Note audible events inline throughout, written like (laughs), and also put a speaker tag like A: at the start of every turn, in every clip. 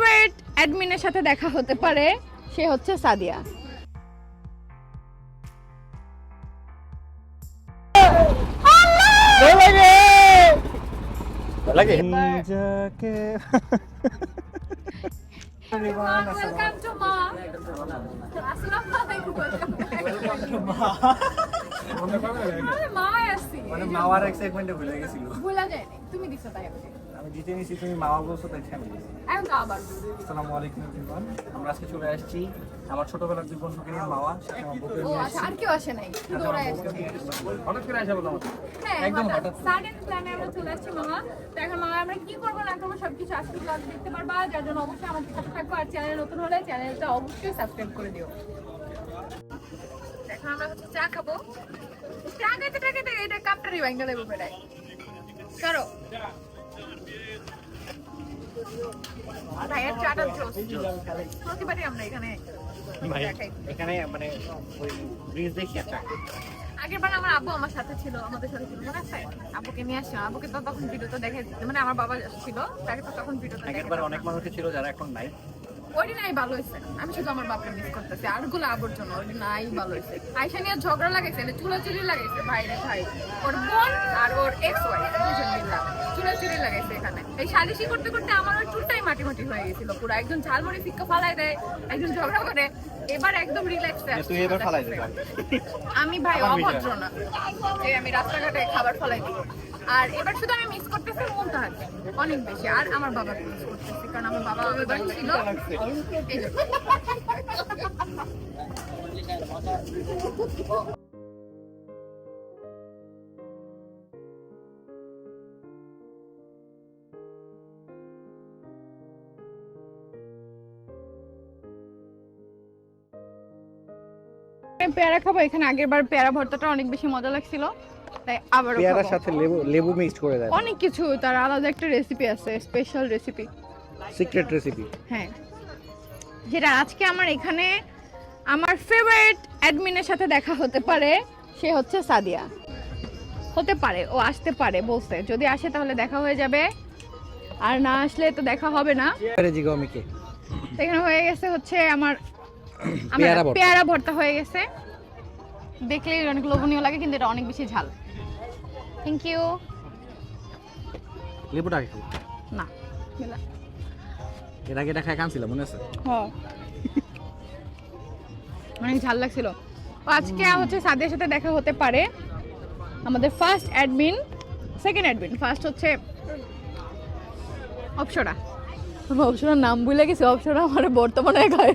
A: Favourite অ্যাডমিনের সাথে দেখা হতে পারে সে হচ্ছে সাদিয়া।
B: লাগে।
A: মা আসছি (laughs)
C: মানে মাওয়ার এক্সাইটমেন্টে ভুলে গেছিল।
A: ভুলা যায়নি। তুমি দিছো তাই
C: আমি জিতে নিছি তুমি মাওয়া বলছো তাই
A: আবার
C: আসসালামু আলাইকুম এভরিওয়ান আমরা আজকে চলে আসছি আমার ছোটবেলার দুই বন্ধুকে নিয়ে মাওয়া সাথে আমার বউকে নিয়ে
A: আচ্ছা
C: আসছি।
A: আর কেউ আসে নাই শুধু ওরাই আসছে।
C: হঠাৎ করে আসা বললাম
A: হ্যাঁ
C: একদম
A: হঠাৎ। সাডেন প্ল্যানে আমরা চলে আসছি মামা। তো এখন মামা আমরা কি করব না করব সবকিছু আজকে ব্লগ দেখতে পারবা যার জন্য অবশ্যই আমাদের সাথে থাকব আর চ্যানেল নতুন হলে চ্যানেলটা অবশ্যই সাবস্ক্রাইব করে দিও। এখন আমরা হচ্ছে চা খাব। চা খাইতে খাইতে এটা কাপটা রিভাইন্ডার দেবো বেড়াই করো আমরা
C: মানে ওই ব্রিজ দেখি একটা
A: আগের বার আমার আব্বু আমার সাথে ছিল আমাদের সাথে ছিল মনে আছে? আব্বুকে নিয়ে আব্বুকে তো তখন ভিডিওতে দেখে মানে আমার বাবা ছিল তাকে তো তখন ভিডিও
C: আগেরবার অনেক মানুষ ছিল যারা এখন নাই।
A: ওইটি নাই ভালো হয়েছে আমি শুধু আমার মিস করতেছি। আরগুলো ওইটি নাই ভালো হয়েছে নিয়ে ঝগড়া লাগাইছে চুলাচুলি লাগাইছে। ভাইরে ভাই ওর বোন আর ওর এক্স ওয়াইফ দুজন মিল্লা চুলাচুলি লাগাইছে এখানে। এই সালিশি করতে করতে আমার ওই চুলটাই মাটি মাটি হয়ে গেছিল পুরো। একজন ঝালমুড়ি ফিক্কা ফালাই দেয় একজন ঝগড়া করে। এবার একদম রিল্যাক্স
C: তুই এবার ফালাই দে
A: আমি ভাই অভদ্র না। এই আমি রাস্তাঘাটে খাবার ফলাই দিই। আর এবার শুধু আমি মিস করতেছি মুনতাহাকে অনেক বেশি। আর আমার বাবাকে মিস করতেছি, কারণ আমার বাবা ছিল। পেয়ারা খাব, এখানে আগের বার পেয়ারা ভর্তাটা অনেক বেশি মজা লাগছিল। তাই আবার
C: পেয়ারার সাথে লেবু লেবু মিক্সড করে দেয়।
A: অনেক কিছু তার আলাদা একটা রেসিপি আছে স্পেশাল রেসিপি
C: সিক্রেট রেসিপি
A: হ্যাঁ। যেটা আজকে আমার এখানে আমার ফেভারিট অ্যাডমিনের সাথে দেখা হতে পারে সে হচ্ছে সাদিয়া। হতে পারে ও আসতে পারে বলছে। যদি আসে তাহলে দেখা হয়ে যাবে। আর না আসলে তো দেখা হবে না। এখানে হয়ে গেছে হচ্ছে আমার
C: পেয়ারা ভর্তা
A: হয়ে গেছে। দেখলে অনেক লোভনীয় লাগে কিন্তু এটা অনেক বেশি ঝাল। থ্যাংক ইউ
C: লেবুটা একটু
A: না।
C: এর আগে এটা খাই কানছিলাম মনে আছে?
A: হ্যাঁ। অনেক ঝাল লাগছিল। আজকে হচ্ছে সাদিয়ার সাথে দেখা হতে পারে। আমাদের first admin second admin first হচ্ছে অপসরা। আমি অপসরার নাম ভুলে গেছি অপসরা আমার বর্তমানে খায়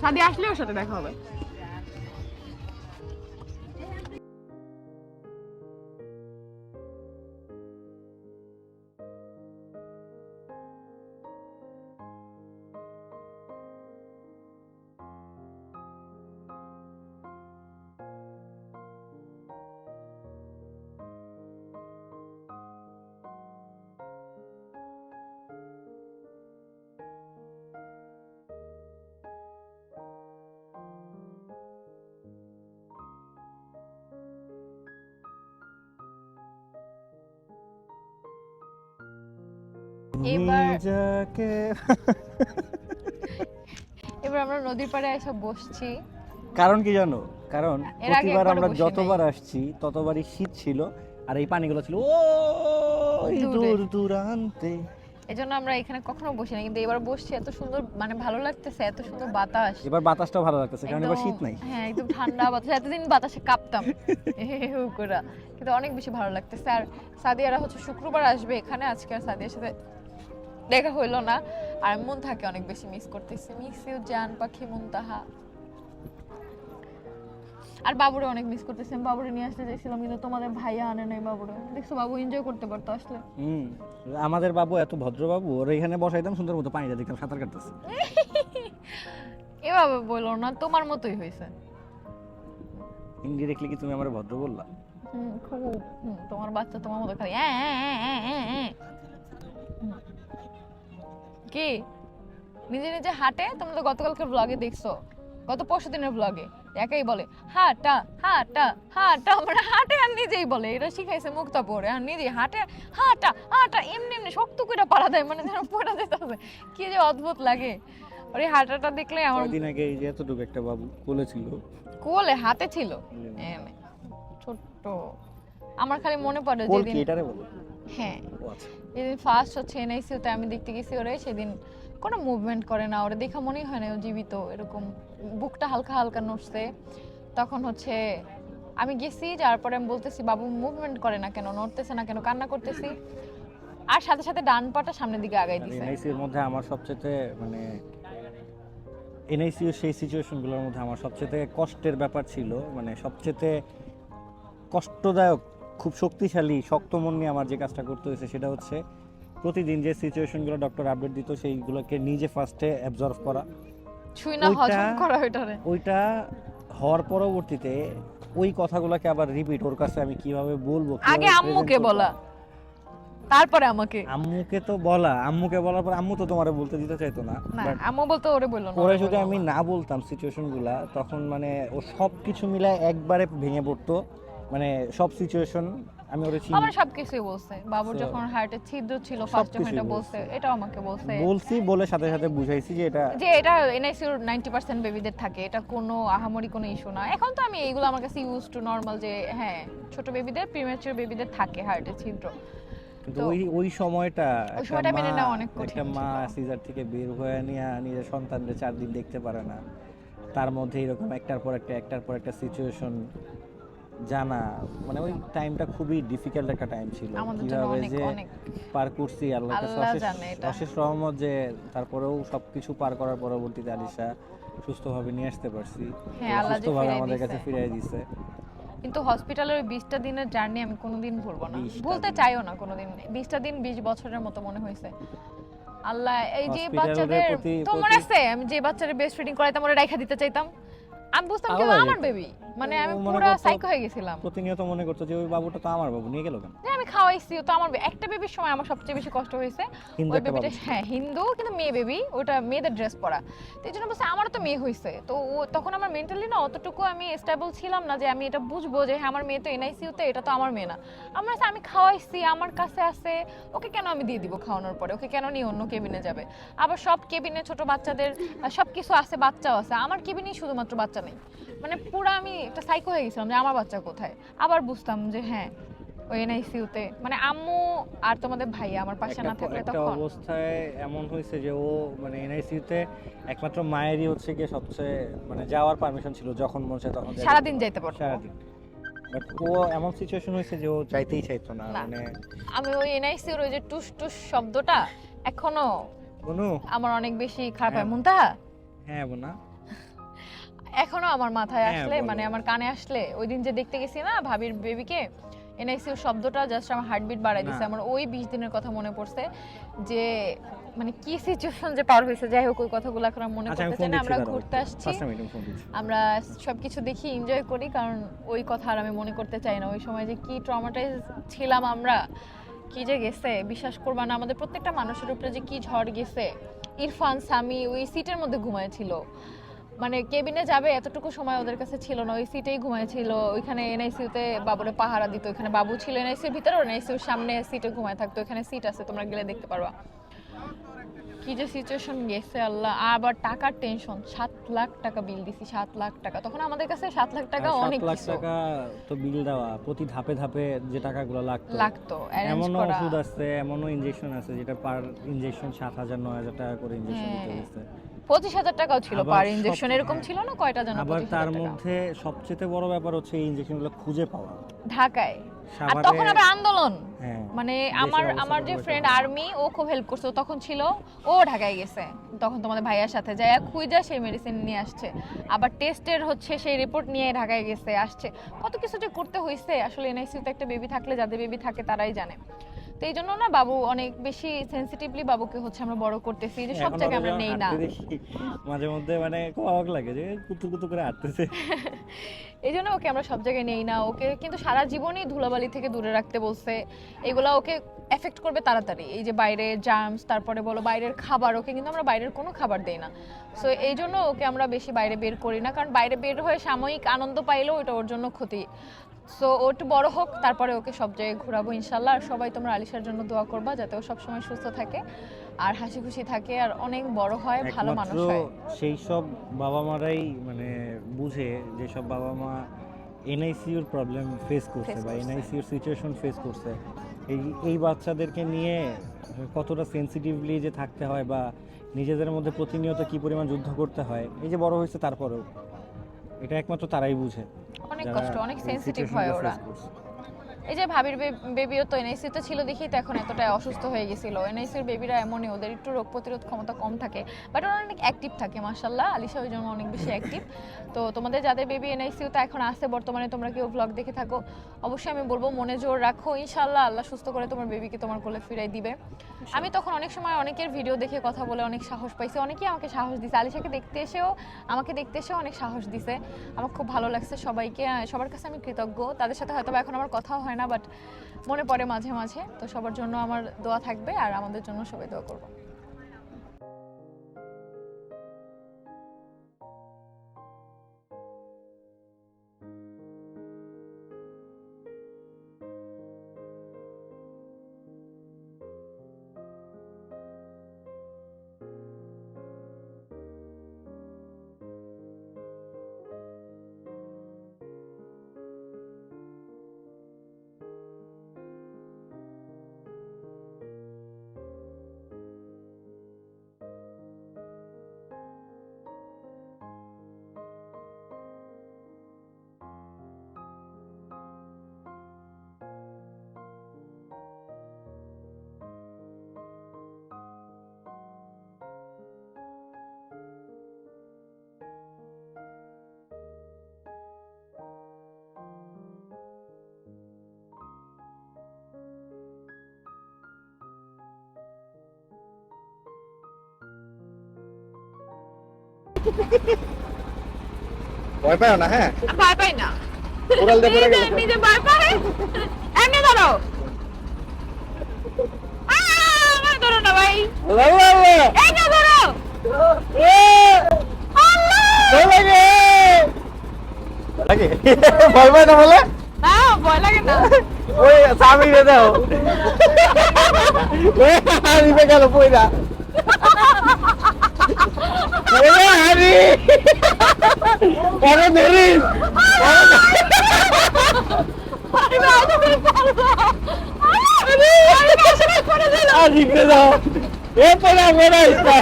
A: সাদিয়া আসলে ওর সাথে দেখা হবে।
C: যাকে
A: এবার আমরা নদীর পাড়ে এসে বসছি।
C: কারণ কি জানো? কারণ প্রতিবার আমরা যতবার আসছি ততবারই শীত ছিল আর এই পানিগুলো ছিল ওই
A: দূর।
C: দূরান্তে।
A: এই জন্য আমরা এখানে কখনো বসি না কিন্তু এবার বসছি এত সুন্দর মানে ভালো লাগতেছে এত সুন্দর বাতাস।
C: এবার বাতাসটাও ভালো লাগতেছে কারণ এবার শীত নাই।
A: হ্যাঁ একদম ঠান্ডা বাতাস এতদিন বাতাসে কাঁপতাম। (laughs) হু করে। কিন্তু অনেক বেশি ভালো লাগতেছে। আর সাদিয়ারা হচ্ছে শুক্রবার আসবে এখানে আজকে আর সাদিয়ার সাথে দেখা হইল না। আর মন থাকে অনেক বেশি মিস করতেছি। মিস ইউ জান পাখি মুনতাহা। আর বাবুরে অনেক মিস করতেছি। আমি বাবুরে নিয়ে আসতে চাইছিলাম কিন্তু তোমাদের ভাইয়া আনে নাই বাবুরে। দেখছ বাবু এনজয় করতে পারতো আসলে।
C: হুম আমাদের বাবু এত ভদ্র বাবু ওর এখানে বসাইতাম সুন্দর মতো পানিটা দেখতাম সাঁতার কাটতেছে। (laughs)
A: এভাবে বলো না তোমার মতোই হয়েছে।
C: ইনডিরেক্টলি কি তুমি আমার ভদ্র বললা?
A: হুম, খুব তোমার বাচ্চা তোমার মতো খালি "অ্যাঁ, অ্যাঁ, অ্যাঁ, অ্যাঁ, অ্যাঁ।" হুম। কি? নিজে নিজে হাঁটে? তোমরা তো গতকালকে ব্লগে দেখছ। গত পরশু দিনের ব্লগে একাই বলে হাটা হাটা হাটা। মানে হাটে আর নিজেই বলে এটা শিখাইছে মুক্তা পরে আর নিজে হাটে হাটা হাটা। এমনি এমনি শক্ত করে পাড়া দেয় মানে যেন পড়া যেতে হবে কি যে অদ্ভুত লাগে। ওর এই হাঁটাটা দেখলে আমার
C: কয়েকদিন আগে এই যে এতটুকু একটা বাবু কোলে ছিল।
A: কোলে হাতে ছিল। ছোট্ট। আমার খালি মনে পড়ে যেদিন
C: এটারে বলে?
A: হ্যাঁ।
C: আচ্ছা।
A: ফার্স্ট হচ্ছে এনআইসিউতে আমি দেখতে গেছি ওরে সেদিন কোনো মুভমেন্ট করে না ওরে দেখা মনেই হয় না ও জীবিত এরকম বুকটা হালকা হালকা নড়ছে। তখন হচ্ছে আমি গেছি যার পরে আমি বলতেছি বাবু মুভমেন্ট করে না কেন? নড়তেছে না কেন? কান্না করতেছি। আর সাথে সাথে ডান পাটা সামনের দিকে আগাই দিছে।
C: এনআইসির মধ্যে আমার সবচেয়ে মানে এনআইসিউ সেই সিচুয়েশনগুলোর মধ্যে আমার সবচেয়ে কষ্টের ব্যাপার ছিল মানে সবচেয়ে কষ্টদায়ক খুব শক্তিশালী শক্ত মন নিয়ে আমার যে কাজটা করতে হয়েছে সেটা হচ্ছে প্রতিদিন যে সিচুয়েশনগুলো ডক্টর আপডেট দিত সেইগুলোকে নিজে ফার্স্টে অ্যাবজর্ভ করা। ওইটা-
A: হজম করা ওইটারে।
C: ওইটা হওয়ার পরবর্তীতে ওই কথাগুলোকে আবার রিপিট ওর কাছে আমি কীভাবে বলব
A: আগে আম্মুকে বলা। তারপরে আমাকে।
C: আম্মুকে তো বলা আম্মুকে বলার পর আম্মু তো তোমারে বলতে দিতে চাইতো না।
A: আম্মু বলতো ওরে বলল না ওরে
C: যদি আমি
A: না।
C: বলতাম সিচুয়েশনগুলা তখন মানে ও সব কিছু মিলায় একবারে ভেঙে পড়তো। মানে সব সিচুয়েশন আমি ওরে চিনি।
A: আমার সবকিছুই বলছে। বাবুর যখন হার্টে ছিদ্র ছিল ফার্স্ট যখন এটা
C: বলছে।
A: এটাও আমাকে বলছে।
C: বলছি বলে সাথে সাথে বুঝাইছি যে এটা
A: যে এটা নাইনটি পার্সেন্ট বেবিদের থাকে এটা কোনো আহামরি কোনো ইস্যু না। এখন তো আমি এইগুলো আমার কাছে ইউজ টু নর্মাল যে হ্যাঁ ছোট বেবিদের প্রিমেচার বেবিদের থাকে হার্টে ছিদ্র।
C: কিন্তু ওই ওই সময়টা
A: সময়টা মেনে নেওয়া অনেক কঠিন
C: একটা মা সিজার থেকে বের হয়ে নিয়ে নিজের সন্তানদের চার দিন দেখতে পারে না। তার মধ্যে এরকম একটার পর একটা একটার পর একটা সিচুয়েশন জানা মানে ওই টাইমটা খুবই ডিফিকাল্ট একটা টাইম ছিল। কীভাবে যে পার করছি
A: আল্লাহ
C: অশেষ- রহমত যে তারপরেও সবকিছু পার করার পরবর্তীতে আলিশা সুস্থভাবে নিয়ে আসতে পারছি।
A: হ্যাঁ, যে
C: সুস্থভাবে আমাদের কাছে। ফিরিয়ে দিছে।
A: কিন্তু হসপিটালের ওই বিশটা দিনের জার্নি আমি কোনোদিন ভুলবো না।
C: 20টা
A: ভুলতে চাইও না কোনোদিন। বিশটা দিন বিশ বছরের মতো মনে হয়েছে। আল্লাহ এই যে বাচ্চাদের
C: প্রতি-
A: তোমার আছে? আমি যে বাচ্চাদের বেস্ট ফিডিং করাইতাম ওরা রাইখা দিতে চাইতাম। আমি বুঝতাম
C: আলাদা
A: আমার বেবি মানে আমি পুরো সাইকো হয়ে গেছিলাম।
C: প্রতিনিয়ত মনে করতো যে ওই বাবুটা তো আমার বাবু নিয়ে গেল কেন?
A: যে আমি খাওয়াইছি তো আমার একটা বেবির সময় আমার সবচেয়ে বেশি কষ্ট হয়েছে। ওই বেবিটা হ্যাঁ হিন্দু কিন্তু মেয়ে বেবি ওটা মেয়েদের ড্রেস পরা। তো এই জন্য বলছে আমারও তো মেয়ে হয়েছে তো তখন আমার মেন্টালি না অতটুকু আমি স্টেবল ছিলাম না যে আমি এটা বুঝব যে হ্যাঁ আমার মেয়ে তো এনআইসিউতে এটা তো আমার মেয়ে না। আমার আমি খাওয়াইছি আমার কাছে আছে ওকে কেন আমি দিয়ে দিব খাওয়ানোর পরে? ওকে কেন নিয়ে অন্য কেবিনে যাবে? আবার সব কেবিনে ছোট বাচ্চাদের সব কিছু আছে বাচ্চাও আছে। আমার কেবিনেই শুধুমাত্র বাচ্চা নেই। মানে পুরো আমি একটা সাইকো হয়ে গেছিলাম যে আমার বাচ্চা কোথায়? আবার বুঝতাম যে হ্যাঁ ওই এনআইসিউতে মানে আম্মু আর তোমাদের ভাই আমার পাশে না থাকলে
C: একটা
A: তখন।
C: অবস্থায় এমন হয়েছে যে ও মানে এনআইসিউতে একমাত্র মায়েরই হচ্ছে গিয়ে সবচেয়ে মানে যাওয়ার পারমিশন ছিল যখন মন চায় তখন
A: সারাদিন যাইতে পারতো।
C: সারাদিন। বাট ও এমন সিচুয়েশন হয়েছে যে ও চাইতেই চাইতো না। মানে
A: আমি ওই এনআইসিউর ওই যে টুস টুস শব্দটা
C: এখনও
A: আমার অনেক বেশি খারাপ হয়।
C: হ্যাঁ। হ্যাঁ বোনা।
A: এখনও আমার মাথায়
C: হ্যাঁ,
A: আসলে মানে আমার কানে আসলে ওই দিন যে দেখতে গেছি না ভাবির বেবিকে এনআইসিউর শব্দটা জাস্ট আমার হার্টবিট বাড়াই দিছে। আমার ওই বিশ দিনের কথা মনে পড়ছে যে মানে কি সিচুয়েশন যে পার হয়েছে যাই হোক ওই কথাগুলো এখন আর মনে
C: আচ্ছা
A: চাই না। আমরা ঘুরতে আসছি। আমরা সবকিছু দেখি এনজয় করি কারণ ওই কথা আর আমি মনে করতে চাই না। ওই সময় যে কি ট্রমাটাইজ ছিলাম আমরা কি যে গেছে বিশ্বাস করবা না আমাদের প্রত্যেকটা মানুষের উপরে যে কি ঝড় গেছে ইরফান সামি ওই সিটের মধ্যে ঘুমায়েছিল মানে কেবিনে যাবে এতটুকু সময় ওদের কাছে ছিল না ওই সিটেই ঘুমাইছিল। ওইখানে এনআইসিউতে বাবুরে পাহারা দিত। ওইখানে বাবু ছিল এনআইসিউর ভিতরে এনআইসিউর সামনে সিটে ঘুমায় থাকতো। এখানে সিট আছে তোমরা গেলে দেখতে পারবা। কি যে সিচুয়েশন গেছে আল্লাহ। আবার টাকার টেনশন সাত লাখ টাকা বিল দিছি সাত লাখ টাকা। তখন আমাদের কাছে সাত লাখ টাকা অনেক
C: লাখ টাকা তো বিল দেওয়া প্রতি ধাপে ধাপে যে টাকাগুলো লাগতো।
A: লাগতো
C: এমনও ওষুধ আছে এমনও ইনজেকশন আছে যেটা পার ইনজেকশন সাত হাজার নয় হাজার টাকা করে ইনজেকশন দিতে
A: হ্যাঁ।
C: হচ্ছে
A: পঁচিশ হাজার টাকাও ছিল পার ইনজেকশন এরকম
C: হ্যাঁ।
A: ছিল না কয়টা যেন
C: আবার তার। মধ্যে সবচেয়ে বড় ব্যাপার হচ্ছে এই ইনজেকশনগুলো খুঁজে পাওয়া।
A: ঢাকায়। আর তখন আবার আন্দোলন।
C: হ্যাঁ
A: মানে আমার আমার যে ফ্রেন্ড আর্মি ও খুব হেল্প করছে। তখন ছিল ও ঢাকায় গেছে। তখন তোমাদের ভাইয়ার সাথে যায় খুঁজা সেই মেডিসিন নিয়ে আসছে। আবার টেস্টের হচ্ছে সেই রিপোর্ট নিয়ে ঢাকায় গেছে আসছে। কত কিছু যে করতে হয়েছে আসলে এনআইসিউতে একটা বেবি থাকলে যাদের বেবি থাকে তারাই জানে। তো এই জন্য না বাবু অনেক বেশি সেনসিটিভলি বাবুকে হচ্ছে আমরা বড় করতেছি যে সব জায়গায় আমরা নেই না।
C: মাঝে মধ্যে মানে খুব অবাক লাগে যে কুতু কুতু করে আটতেছে (laughs)
A: এই জন্য ওকে আমরা সব জায়গায় নেই না। ওকে কিন্তু সারা জীবনই ধুলাবালি থেকে দূরে রাখতে বলছে। এগুলা ওকে এফেক্ট করবে তাড়াতাড়ি। এই যে বাইরে জার্মস তারপরে বলো বাইরের খাবার ওকে কিন্তু আমরা বাইরের কোনো খাবার দেই না। সো এই জন্য ওকে আমরা বেশি বাইরে বের করি না। কারণ বাইরে বের হয়ে সাময়িক আনন্দ পাইলেও ওটা ওর জন্য ক্ষতি। সো ও একটু বড় হোক তারপরে ওকে সব জায়গায় ঘোরাবো ইনশাল্লাহ। আর সবাই তোমরা আলিশার জন্য দোয়া করবা যাতে ও সবসময় সুস্থ থাকে আর হাসি খুশি থাকে আর অনেক বড় হয় ভালো মানুষ হয়।
C: সেই সব বাবা মারাই মানে বুঝে যে সব বাবা মা এনআইসিউর প্রবলেম ফেস করছে বা এনআইসিউর সিচুয়েশন ফেস করছে। এই এই বাচ্চাদেরকে নিয়ে কতটা সেন্সিটিভলি যে থাকতে হয় বা নিজেদের মধ্যে প্রতিনিয়ত কি পরিমাণ যুদ্ধ করতে হয় এই যে বড় হয়েছে তারপরেও এটা একমাত্র তারাই বুঝে।
A: অনেক কষ্ট অনেক সেনসিটিভ হয় ওরা এই যে ভাবির বেবিও তো এনআইসি তো ছিল দেখি তো এখন এতটাই অসুস্থ হয়ে গেছিল। এনআইসির বেবিরা এমনই ওদের একটু রোগ প্রতিরোধ ক্ষমতা কম থাকে বাট ওরা অনেক অ্যাক্টিভ থাকে মার্শাল্লাহ আলিশা ওই জন্য অনেক বেশি অ্যাক্টিভ তো তোমাদের যাদের বেবি এনআইসিউতে এখন আছে বর্তমানে তোমরা কেউ ব্লগ দেখে থাকো? অবশ্যই আমি বলব মনে জোর রাখো ইনশাল্লাহ আল্লাহ সুস্থ করে তোমার বেবিকে তোমার কোলে ফিরাই দিবে। আমি তখন অনেক সময় অনেকের ভিডিও দেখে কথা বলে অনেক সাহস পাইছি অনেকেই আমাকে সাহস দিছে। আলিশাকে দেখতে এসেও আমাকে দেখতে এসেও অনেক সাহস দিছে। আমার খুব ভালো লাগছে সবাইকে সবার কাছে আমি কৃতজ্ঞ। তাদের সাথে হয়তো এখন আমার কথাও হয় হয় না বাট মনে পড়ে মাঝে মাঝে। তো সবার জন্য আমার দোয়া থাকবে আর আমাদের জন্য সবাই দোয়া করব।
C: ভয় পাও না হ্যাঁ?
A: ভয় পাই না।
C: ওরাল দিয়ে পড়ে গেল
A: নিজে ভয় পায়। এমনি ধরো। আমার ধরো না ভাই।
C: আল্লাহ আল্লাহ।
A: এই না ধরো।
C: ভয় লাগে। লাগে? ভয় পায় না বলে?
A: না ভয় লাগে না।
C: ওই স্বামী রে দাও। ওই হারিবে গেল পয়রা 아니!
A: 바로 내린! ¡Ay,
C: me
A: vas a
C: parda! ¡Ay, me vas a poner de la... ¡Ay, perdón! ¡Es para afuera está!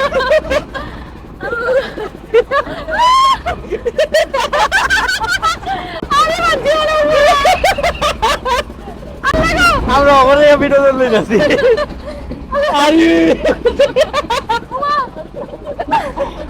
C: আমরা ওখানে বিনোদন দিয়েছি আরে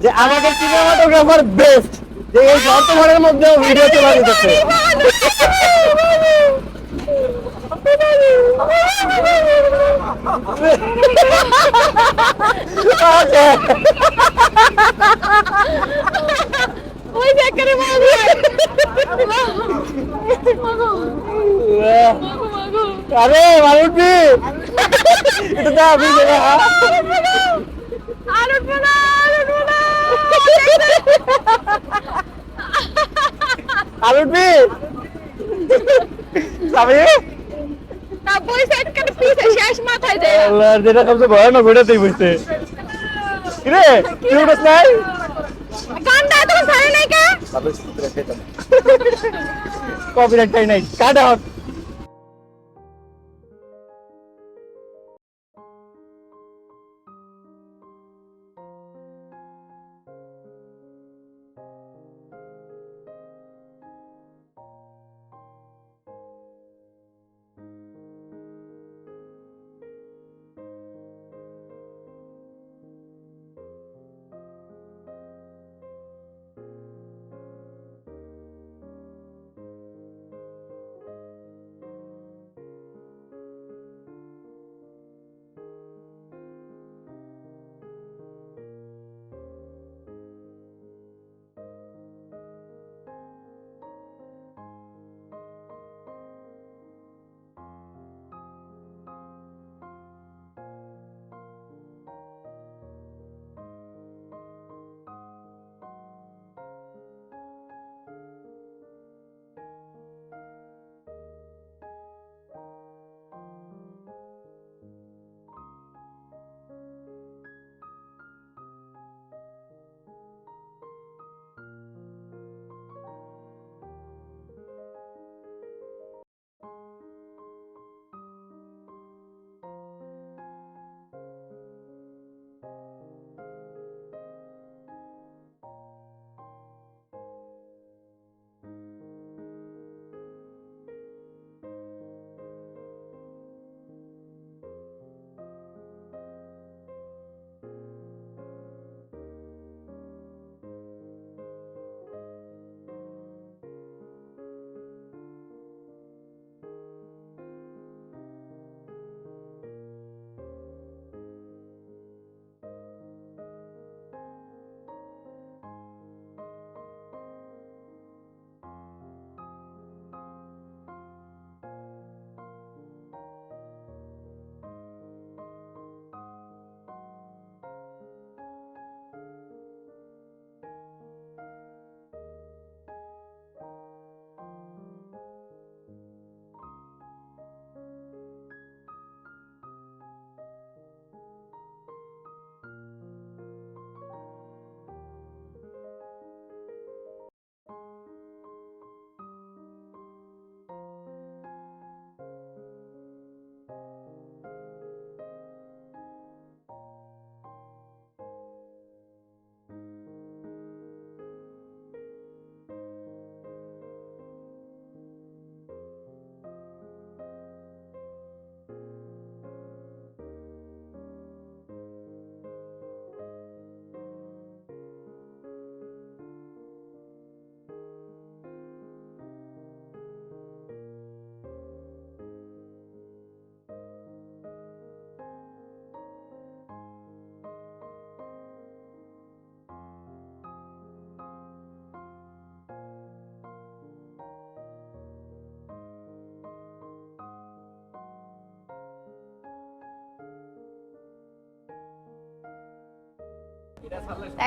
C: যে আমাদের সিনেমাটোগ্রাফার বেস্ট যে এই যত ঘরের মধ্যে ভিডিও চলে যেতেছে আরে মারুটি এটা তো আমি আলুটি সামি
A: না বইছে একখানে পিছে শেষ মাথায় দেয়।
C: আল্লাহ যেটা সবচেয়ে ভয়ানক ওটাতেই বইছে। কিরে কি উঠছ নাই?
A: গানটা তো ভালো নাই কা?
C: কপিরাইট নাই। কাটা
A: হচ্ছে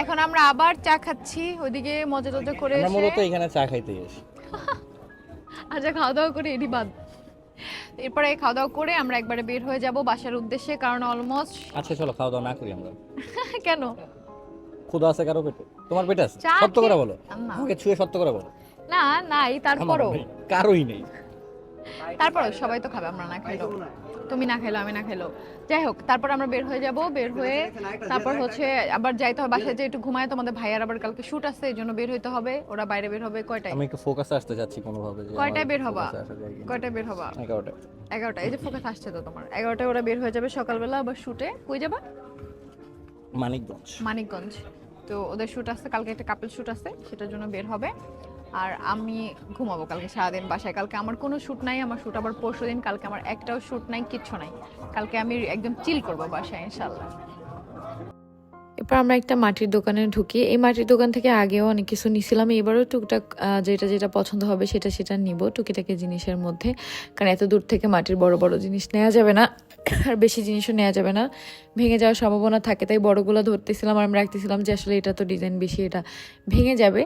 D: এখন আমরা আবার চা খাচ্ছি ওইদিকে মজা টজা করে
C: আমরা মূলত এখানে চা খাইতে এসি (laughs)
D: আচ্ছা খাওয়া দাওয়া করে এটি বাদ। এরপরে খাওয়া দাওয়া করে আমরা একবারে বের হয়ে যাব বাসার উদ্দেশ্যে কারণ অলমোস্ট
C: আচ্ছা চলো খাওয়া দাওয়া না করি আমরা। (laughs)
D: কেন?
C: ক্ষুধা আছে কারও পেটে? তোমার পেটে আছে? সত্য করে বলো। আমাকে ছুঁয়ে সত্য করে বলো।
D: না নাই তারপরও।
C: কারোই নেই।
D: তারপরও সবাই তো খাবে আমরা না খাইলেও। তুমি না খেলো আমি না খেলো। যাই হোক তারপর আমরা বের হয়ে যাব বের হয়ে তারপর হচ্ছে আবার যাইতে হবে বাসায় যে একটু ঘুমায় তোমাদের ভাইয়ার আবার কালকে শুট আছে এই জন্য বের হইতে হবে ওরা বাইরে বের হবে কয়টায়?
C: আমি একটু ফোকাসে আসতে যাচ্ছি কোনোভাবে
D: কয়টায় বের হবা। কয়টায় বের হবা?
C: এগারোটায়।
D: এগারোটা এই যে ফোকাস আসছে তো তোমার। এগারোটায় ওরা বের হয়ে যাবে সকালবেলা আবার শুটে কই যাবা?
C: মানিকগঞ্জ।
D: মানিকগঞ্জ। তো ওদের শুট আছে কালকে একটা কাপল শুট আছে সেটার জন্য বের হবে। আর আমি ঘুমাবো কালকে সারাদিন বাসায়। কালকে আমার কোনো শ্যুট নাই, আমার শ্যুট আবার পরশু দিন, কালকে আমার একটাও শ্যুট নাই, কিচ্ছু নাই। কালকে আমি একদম চিল করব বাসায় ইনশাল্লাহ এরপর আমরা একটা মাটির দোকানে ঢুকি। এই মাটির দোকান থেকে আগেও অনেক কিছু নিছিলাম। এবারও টুকটাক যেটা যেটা পছন্দ হবে সেটা সেটা নিব টুকিটাকি জিনিসের মধ্যে। কারণ এত দূর থেকে মাটির বড় বড় জিনিস নেওয়া যাবে না। আর বেশি জিনিসও নেওয়া যাবে না। ভেঙে যাওয়ার সম্ভাবনা থাকে, তাই বড়গুলো ধরতেছিলাম আর আমি রাখতেছিলাম যে আসলে এটা তো ডিজাইন বেশি, এটা ভেঙে যাবে।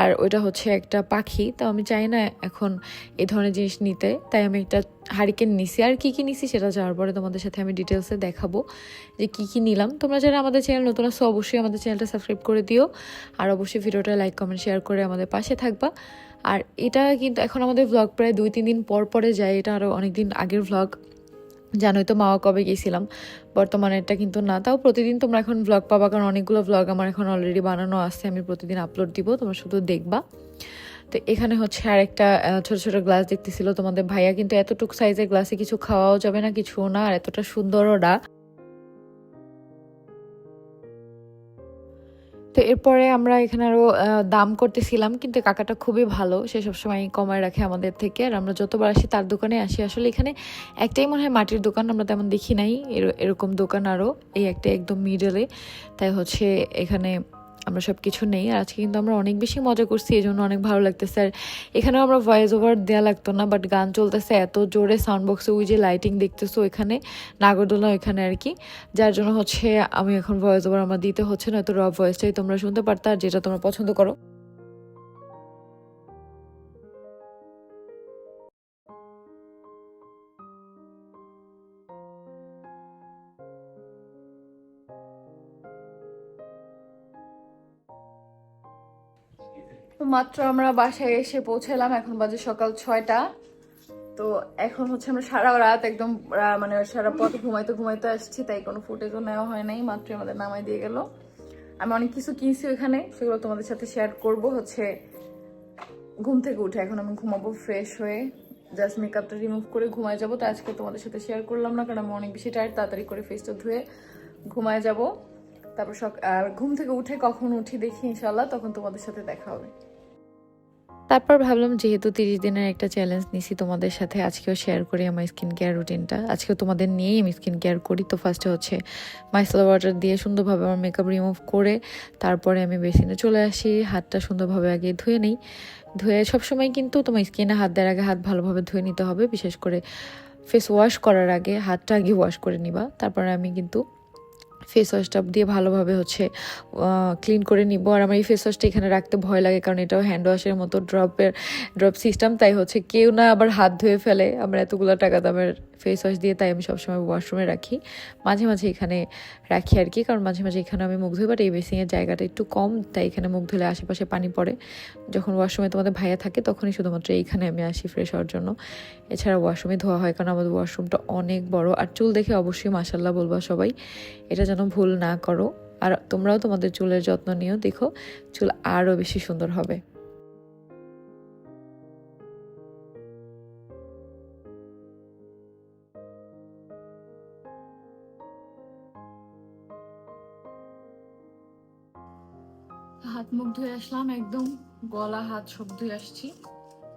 D: আর ওইটা হচ্ছে একটা পাখি, তো আমি চাই না এখন এই ধরনের জিনিস নিতে, তাই আমি একটা হারিকেন নিছি। আর কি কি নিছি সেটা যাওয়ার পরে তোমাদের সাথে আমি ডিটেলসে দেখাবো যে কি কি নিলাম। তোমরা যারা আমাদের চ্যানেল নতুন আছো, অবশ্যই আমাদের চ্যানেলটা সাবস্ক্রাইব করে দিও। আর অবশ্যই ভিডিওটা লাইক কমেন্ট শেয়ার করে আমাদের পাশে থাকবা। আর এটা কিন্তু এখন আমাদের ভ্লগ প্রায় দুই তিন দিন পর পরে যায়, এটা আরও অনেক দিন আগের ভ্লগ জানোই তো মাওয়া কবে গেছিলাম বর্তমানে এটা কিন্তু না। তাও প্রতিদিন তোমরা এখন ব্লগ পাবা, কারণ অনেকগুলো ব্লগ আমার এখন অলরেডি বানানো আছে। আমি প্রতিদিন আপলোড দিব, তোমরা শুধু দেখবা। তো এখানে হচ্ছে আর একটা ছোটো ছোট ছোট গ্লাস দেখতেছিল তোমাদের। ভাইয়া কিন্তু এতটুক সাইজের গ্লাসে কিছু খাওয়াও যাবে না, কিছুও না, আর এতটা সুন্দরও না। এরপরে আমরা এখানে আরও দাম করতেছিলাম, কিন্তু কাকাটা খুবই ভালো। সে সবসময় কমায় রাখে আমাদের থেকে। আর আমরা যতবার আসি তার দোকানে আসি। আসলে এখানে একটাই মনে হয় মাটির দোকান, আমরা তেমন দেখি নাই। এর- এরকম দোকান আরও এই একটা একদম মিডলে তাই হচ্ছে এখানে আমরা সব কিছু নেই, আর আজকে কিন্তু আমরা অনেক বেশি মজা করছি এই জন্য অনেক ভালো লাগতেছে। আর এখানেও আমরা ভয়েস ওভার দেওয়া লাগতো না বাট গান চলতেছে, এত জোরে সাউন্ড বক্সে ওই যে লাইটিং দেখতেছো এখানে নাগরদোলা ওইখানে আর কি। যার জন্য হচ্ছে আমি এখন ভয়েস ওভার আমার দিতে হচ্ছে না তো র ভয়েসটাই তোমরা শুনতে পারতা, আর যেটা তোমরা পছন্দ করো। মাত্র আমরা বাসায় এসে পৌঁছালাম, এখন বাজে সকাল ছয়টা। তো এখন হচ্ছে আমরা সারা রাত একদম মানে সারা পথ ঘুমাইতে ঘুমাইতে আসছি, তাই কোনো ফুটেজও নেওয়া হয় নাই মাত্র আমাদের নামাই দিয়ে গেল। আমি অনেক কিছু কিনছি ওখানে, সেগুলো তোমাদের সাথে শেয়ার করব, হচ্ছে ঘুম থেকে উঠে। এখন আমি ঘুমাবো ফ্রেশ হয়ে জাস্ট মেকআপটা রিমুভ করে ঘুমায় যাব, তো আজকে তোমাদের সাথে শেয়ার করলাম না, কারণ আমি অনেক বেশি টায়ার তাড়াতাড়ি করে ফেসটা ধুয়ে ঘুমায় যাব। তারপর সক ঘুম থেকে উঠে কখন উঠি দেখি ইনশাল্লাহ তখন তোমাদের সাথে দেখা হবে। তারপর ভাবলাম, যেহেতু তিরিশ দিনের একটা চ্যালেঞ্জ নিছি তোমাদের সাথে, আজকেও শেয়ার করি আমার স্কিন কেয়ার রুটিনটা আজকেও তোমাদের নিয়েই আমি স্কিন কেয়ার করি। তো ফার্স্টে হচ্ছে মাইসেল ওয়াটার দিয়ে সুন্দরভাবে আমার মেকআপ রিমুভ করে, তারপরে আমি বেসিনে চলে আসি, হাতটা সুন্দরভাবে আগে ধুয়ে নিই। ধুয়ে সবসময় কিন্তু তোমার স্কিনে হাত দেওয়ার আগে হাত ভালোভাবে ধুয়ে নিতে হবে। বিশেষ করে ফেস ওয়াশ করার আগে হাতটা আগে ওয়াশ করে নিবা। তারপরে আমি কিন্তু ফেস ওয়াশটা দিয়ে ভালোভাবে হচ্ছে ক্লিন করে নিব। আর আমার এই ফেস ওয়াশটা এখানে রাখতে ভয় লাগে, কারণ এটাও হ্যান্ড ওয়াশের মতো ড্রপের ড্রপ সিস্টেম তাই হচ্ছে কেউ না আবার হাত ধুয়ে ফেলে। আমরা এতগুলো টাকা দামের ফেস ওয়াশ দিয়ে তাই আমি সবসময় ওয়াশরুমে রাখি। মাঝে মাঝে এখানে রাখি আর কি, কারণ মাঝে মাঝে এখানে আমি মুখ ধুই বাট এই বেসিংয়ের জায়গাটা একটু কম, তাই এখানে মুখ ধুলে আশেপাশে পানি পড়ে। যখন ওয়াশরুমে তোমাদের ভাইয়া থাকে, তখনই শুধুমাত্র এইখানে আমি আসি ফ্রেশ হওয়ার জন্য। এছাড়া ওয়াশরুমে ধোয়া হয়, কারণ আমাদের ওয়াশরুমটা অনেক বড়। আর চুল দেখে অবশ্যই মাসাল্লাহ বলবা সবাই, এটা যেন ভুল না করো। আর তোমরাও তোমাদের চুলের যত্ন নিও, দেখো চুল আরও বেশি সুন্দর হবে। হাত মুখ ধুয়ে আসলাম, একদম গলা, হাত সব ধুয়ে আসছি।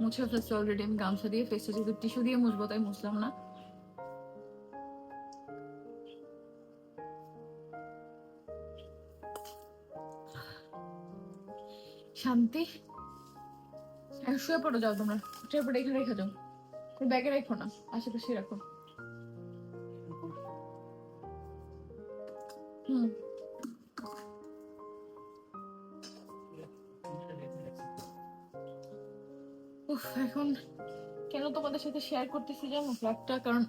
D: মুছে ফেলছি অলরেডি আমি গামছা দিয়ে ফেসটা যেহেতু টিস্যু দিয়ে মুছবো, তাই মুছলাম না। শান্তি, এখন শুয়ে পড়ো, যাও তোমরা। শুয়ে পড়ে এখানে রেখে যাও। ব্যাগে রেখো না আশেপাশে রাখো। হুম।
A: এখন কেন তোমাদের সাথে শেয়ার করতেছি জানো? কারণ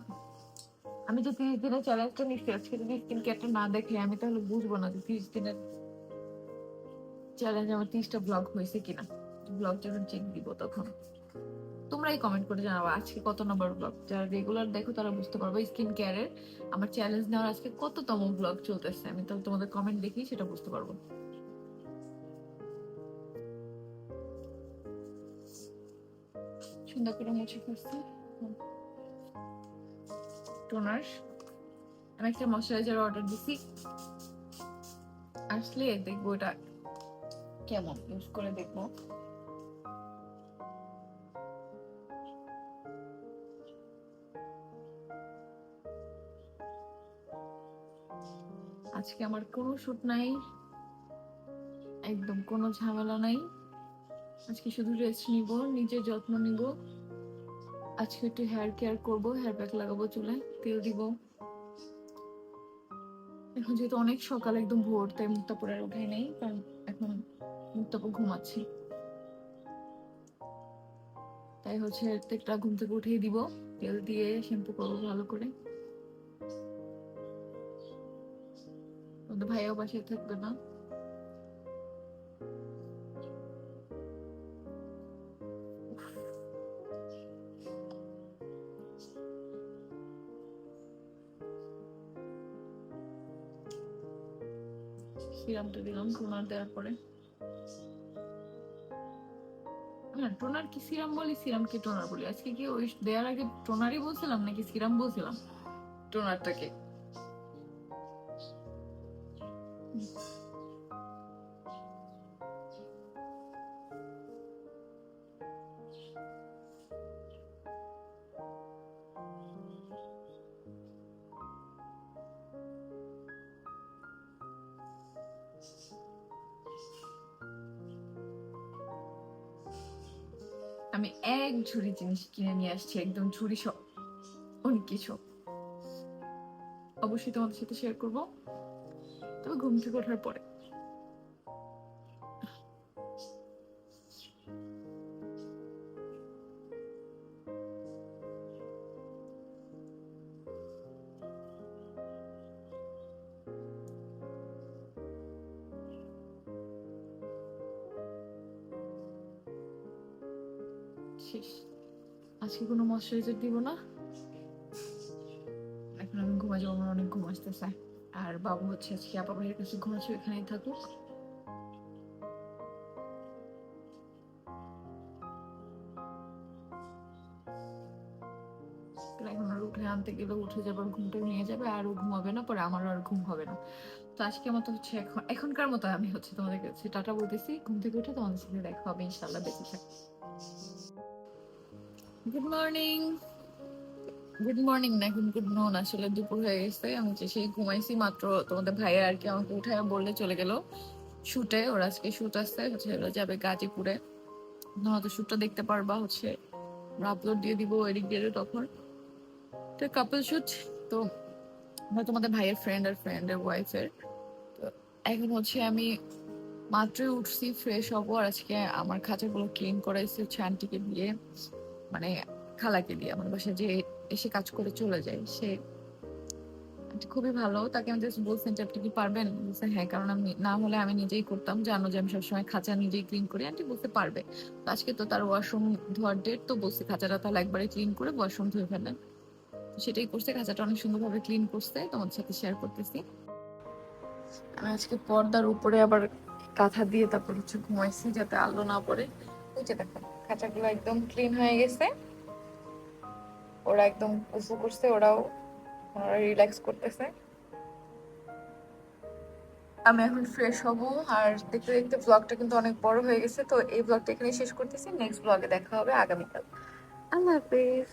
A: আমি যে তিরিশ দিনের চ্যালেঞ্জটা আজকে যদি স্কিন কেয়ারটা না আমি তাহলে বুঝব না যে তিরিশ দিনের চ্যালেঞ্জ আমার তিরিশটা ব্লগ হয়েছে কিনা। ব্লগ যখন চেক দিব তখন। তোমরাই কমেন্ট করে জানাব, আজকে কত নম্বর ব্লগ যারা রেগুলার দেখো, তারা বুঝতে পারবে স্কিন কেয়ারের আমার চ্যালেঞ্জ নেওয়ার আজকে কততম ব্লগ চলতেছে। আমি তাহলে তোমাদের কমেন্ট দেখি সেটা বুঝতে পারব। সুন্দর করে মুছে ফেলছি। টোনার আমি একটা ময়শ্চারাইজার অর্ডার দিছি। আসলে দেখব এটা কেমন ইউজ করে দেখব। আজকে আমার কোনো শুট নাই, একদম কোনো ঝামেলা নাই। আজকে শুধু রেস্ট নিব, নিজের যত্ন নিব। আজকে একটু হেয়ার কেয়ার করব হেয়ার প্যাক লাগাবো চুলে, তেল দিব। এখন যেহেতু অনেক সকাল, একদম ভোর, তাই মুক্তা পরে আর উঠাই নেই, কারণ এখন মুক্তাপুর ঘুমাচ্ছি। তাই হচ্ছে তেলটা ঘুম থেকে উঠিয়ে দিব, তেল দিয়ে শ্যাম্পু করব ভালো করে। ভাইয়াও বাসায় থাকবে না। টোনার দেওয়ার পরে। হ্যাঁ টোনার কি সিরাম বলি? সিরাম কি টোনার বলি। আজকে কি ওই দেওয়ার আগে টোনারই বলছিলাম নাকি সিরাম বলছিলাম? টোনারটাকে। আমি এক ঝুড়ি জিনিস কিনে নিয়ে আসছি, একদম ঝুড়ি সব অনেক কিছু। অবশ্যই তোমাদের সাথে শেয়ার করব। তবে ঘুম থেকে ওঠার পরে। ময়শ্চারাইজার দিব না। এখন আমি ঘুমা যাব, আমার অনেক ঘুম আসতেছে। আর বাবু হচ্ছে আজকে আপা ভাইয়ের কাছে ঘুমাচ্ছে এখানেই থাকুক। এখন উঠে আনতে গেলে উঠে যাবে ঘুমটা নিয়ে যাবে, আর ও ঘুমাবে না, পরে আমারও আর ঘুম হবে না। তো আজকে মতো হচ্ছে এখন, এখনকার মতো আমি হচ্ছে তোমাদের কাছে টাটা বলতেছি। ঘুম থেকে উঠে তোমাদের সাথে দেখা হবে ইনশাল্লাহ বেঁচে থাক গুড মর্নিং গুড মর্নিং না এখন গুড নুন আসলে দুপুর হয়ে গেছে। আমি সেই ঘুমাইছি মাত্র তোমাদের ভাইয়া আর কি আমাকে উঠায় বললে চলে গেল। শুটে, ওর আজকে শুট আসছে হচ্ছে যাবে গাজীপুরে। হয়তো শুটটা দেখতে পারবা হচ্ছে। আপলোড দিয়ে দিব এডিট দিয়ে তখন। তো কাপল শুট তো আমরা তোমাদের ভাইয়ের ফ্রেন্ড আর ফ্রেন্ডের ওয়াইফের তো এখন হচ্ছে আমি মাত্রই উঠছি ফ্রেশ হব। আর আজকে আমার খাঁচাগুলো ক্লিন করাইছি হচ্ছে আন্টিকে দিয়ে। মানে খালাকে দিয়ে, আমার বাসায় যে এসে কাজ করে চলে যায়, সে খুবই ভালো, তাকে আমি জাস্ট বলছেন যে আপনি কি পারবেন? বলছে হ্যাঁ কারণ আমি, না হলে আমি নিজেই করতাম, জানো যে আমি সবসময় খাঁচা নিজেই ক্লিন করি। আন্টি বলতে পারবে। আজকে তো তার ওয়াশরুম ধোয়ার ডেট তো বলছি, খাঁচাটা তাহলে একবারে ক্লিন করে ওয়াশরুম ধুয়ে ফেলেন। সেটাই করছে, খাঁচাটা অনেক সুন্দরভাবে ক্লিন করছে তোমার সাথে শেয়ার করতেছি। আমি আজকে পর্দার উপরে আবার কাঁথা দিয়ে তারপর হচ্ছে ঘুমাইছি, যাতে আলো না পড়ে। ওই যে দেখো। খাঁচাগুলো একদম ক্লিন হয়ে গেছে। ওরা একদম উফু করছে, ওরাও ওরা রিল্যাক্স করতেছে। আমি এখন ফ্রেশ হব আর দেখতে দেখতে ব্লগটা কিন্তু অনেক বড় হয়ে গেছে, তো এই ব্লগটা এখানে শেষ করতেছি। নেক্সট ব্লগে দেখা হবে আগামীকাল। আল্লাহ হাফেজ।